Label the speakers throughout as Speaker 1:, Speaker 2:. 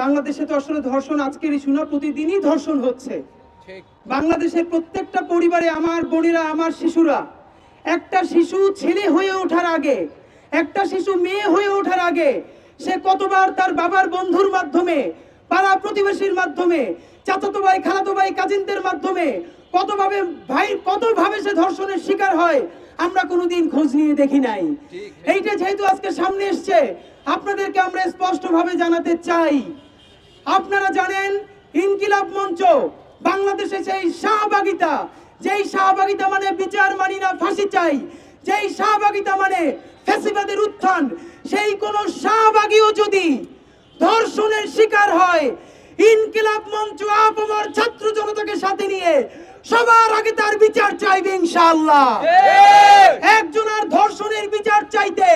Speaker 1: বাংলাদেশে তো আসলে ধর্ষণ আজকের ইস্যু না প্রতিদিনই ধর্ষণ হচ্ছে। বাংলাদেশের প্রত্যেকটা পরিবারে আমার বোনেরা আমার শিশুরা একটা শিশু ছেলে হয়ে ওঠার আগে একটা শিশু মেয়ে হয়ে ওঠার আগে সে কতবার তার বাবার বন্ধুর মাধ্যমে পাড়া প্রতিবেশীর মাধ্যমে চাচাতো ভাই খালাতো ভাই কাজিনদের মাধ্যমে কতভাবে ভাই কতভাবে সে ধর্ষণের শিকার হয় আমরা কোনোদিন খোঁজ নিয়ে দেখি নাই। এইটা যেহেতু আজকে সামনে এসছে আপনাদেরকে আমরা স্পষ্টভাবে জানাতে চাই আপনারা জানেন ইনকিলাব মঞ্চ বাংলাদেশে সেই শাহবাগিতা যেই শাহবাগিতা মানে বিচার মানি না ফাঁসি চাই যেই শাহবাগিতা মানে ফ্যাসিবাদের উত্থান সেই কোন শাহবাগীও যদি ধর্ষণের শিকার হয় ইনকিলাব মঞ্চ আপমর ছাত্র জনতাকে সাথে নিয়ে সবার আগে তার বিচার চাইবে ইনশাআল্লাহ। একজনের ধর্ষণের বিচার চাইতে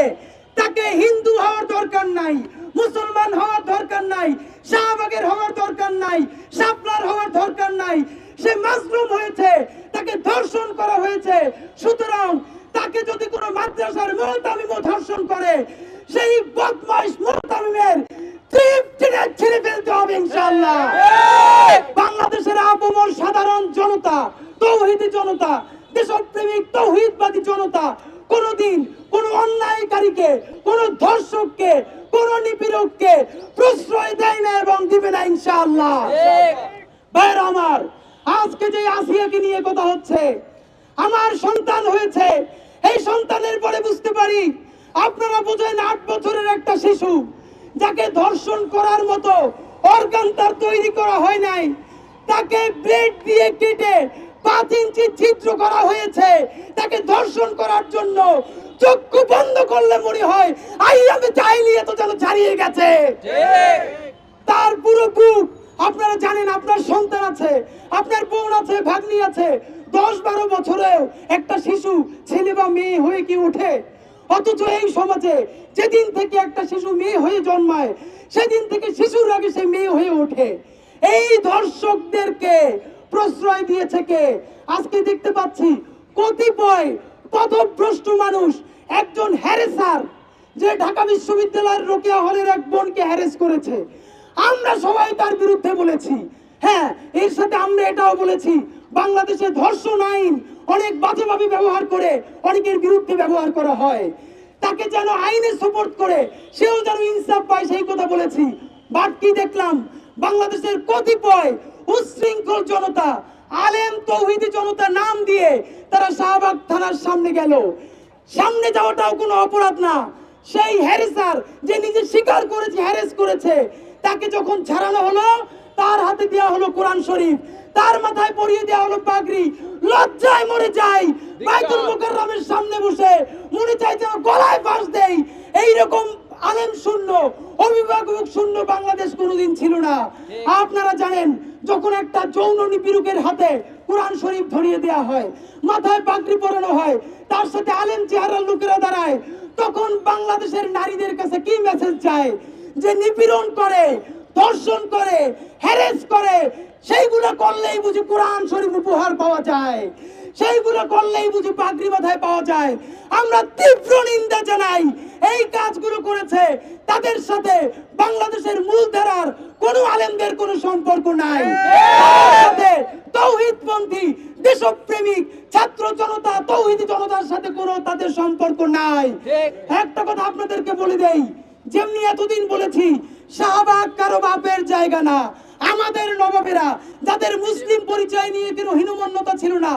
Speaker 1: তাকে হিন্দু হওয়ার দরকার নাই। মুসলমান হওয়ার দরকার নাই শাহবাগের হওয়ার দরকার নাই শাপলার হওয়ার দরকার নাই। সে মাসরুম হয়েছে তাকে ধর্ষণ করা হয়েছে। সুতরাং তাকে যদি কোনো মাদ্রাসার মোহতামিমও ধর্ষণ করে সেই বদমাইশ মোহতামিমের ছেড়ে ফেলতে হবে ইনশাআল্লাহ। বাংলাদেশের আবমর সাধারণ জনতা তৌহিদি জনতা দেশপ্রেমিক তৌহিদবাদী জনতা কোনদিন কোন অন্যায়কারীকে কোন ধর্ষককে কোন নিপীড়ককে প্রশ্রয় দেয় না এবং দিবে না ইনশাআল্লাহ। ভাইয়ের আমার আজকে যে আসিয়াকে নিয়ে কথা হচ্ছে আমার সন্তান হয়েছে। এই সন্তানের পরে বুঝতে পারি আপনারা বোঝেন আট বছরের একটা শিশু যাকে ধর্ষণ করার মতো অর্গান তার তৈরি করা হয় নাই। তাকে ব্লেড দিয়ে কেটে পাঁচ ইঞ্চি ছিদ্র করা হয়েছে। তাকে ধর্ষণ করার জন্য চক্ষু বন্ধ করলে মনে হয় আই আমি চাইলি এত যেন ছাড়িয়ে গেছে। তার পুরো বুক আপনারা জানেন আপনার সন্তান আছে আপনার বোন আছে ভাগ্নি আছে। দশ বারো বছরেও একটা শিশু ছেলে বা মেয়ে হয়ে কি ওঠে? অথচ এই সমাজে যেদিন থেকে একটা শিশু মেয়ে হয়ে জন্মায় সেদিন থেকে শিশুর আগে সে মেয়ে হয়ে ওঠে। এই ধর্ষকদেরকে প্রশ্রয় দিয়েছে কে? আজকে দেখতে পাচ্ছি কতিপয় পথভ্রষ্ট মানুষ। একজন হ্যারেসার, যে ঢাকা বিশ্ববিদ্যালয়ের রোকেয়া হলের এক বোনকে হ্যারেস করেছে। আমরা সবাই তার বিরুদ্ধে বলেছি। হ্যাঁ এর সাথে আমরা এটাও বলেছি, বাংলাদেশে ধর্ষণ আইন অনেক বাজেভাবে ব্যবহার করে অনেকের বিরুদ্ধে ব্যবহার করা হয়। তাকে যেন আইনে সাপোর্ট করে, সেও যেন ইনসাফ পায় সেই কথা বলেছি। বাট কি দেখলাম? বাংলাদেশের কতিপয় উচ্ছৃঙ্খল জনতা আলেম তৌহিদি জনতা নাম দিয়ে তারা শাহবাগ থানার সামনে গেল। সামনে যাওয়াটাও কোনো অপরাধ না। সেই হ্যারিসার যে নিজে স্বীকার করেছে হ্যারেস করেছে তাকে যখন ছাড়ানো হলো তার হাতে দেওয়া হলো কোরআন শরীফ। তার মাথায় পরিয়ে দেওয়া হলো পাগড়ি। লজ্জায় মরে যায় বাইতুল মুকাররমের সামনে বসে মনে চাই যেন গলায় ফাঁস দেই। এইরকম আলেম শূন্য, অভিভাবক শূন্য বাংলাদেশ কোনোদিন ছিল না। আপনারা জানেন, যখন একটা যৌন নিপীড়কের হাতে কোরআন শরীফ ধরিয়ে দেওয়া হয়, মাথায় পাগড়ি পরানো হয়, তার সাথে আলেম চেহারার লোকেরা দাঁড়ায়, তখন বাংলাদেশের নারীদের কাছে কি মেসেজ যায় যে নিপীড়ন করে, ধর্ষণ করে হ্যারেস করে, সেইগুলো করলেই বুঝি কোরআন শরীফ উপহার পাওয়া যায়। সেইগুলো করলেই বুঝি পাগড়ি মাথায় পাওয়া যায়। আমরা তীব্র নিন্দা জানাই এই কাজগুলো করেছে, তাদের সাথে বাংলাদেশের মূলধারার কোন আলেমদের কোনো সম্পর্ক নাই। তৌহিদপন্থী, দেশপ্রেমিক, ছাত্র জনতা, তৌহিদি জনতার সাথে কোনো তাদের সম্পর্ক নাই। একটা কথা আপনাদেরকে বলে দেই, যেমনি এতদিন বলেছি, শাহবাগ কারও বাপের জায়গা না। আমাদের নবাবেরা যাদের মুসলিম পরিচয় নিয়ে কোনো হীনমন্যতা ছিল না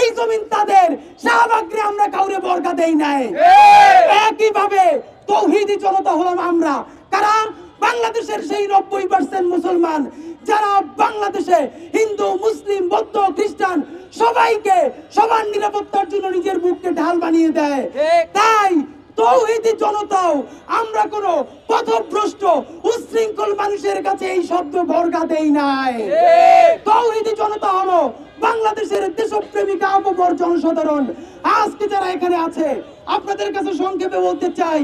Speaker 1: এই জমিন তাদের শাহবাগরে আমরা কাউরে বর্গা দেই নাই। একইভাবে তৌহিদি জনতা হলাম আমরা। কারণ বাংলাদেশের সেই নব্বই পার্সেন্ট মুসলমান যারা বাংলাদেশে হিন্দু মুসলিম বৌদ্ধ খ্রিস্টান সবাইকে সবার নিরাপত্তার জন্য নিজের বুককে ঢাল বানিয়ে দেয়।
Speaker 2: ঠিক।
Speaker 1: তৌহিদি জনতাও আমরা কোনো পথভ্রষ্ট উচ্ছৃঙ্খল মানুষের কাছে এই শব্দ বর্গা দেই নাই। তৌহিদি জনতা হলো বাংলাদেশের দেশপ্রেমিকা অপবর জনসাধারণ। আজকে যারা এখানে আছে আপনাদের কাছে সংক্ষেপে বলতে চাই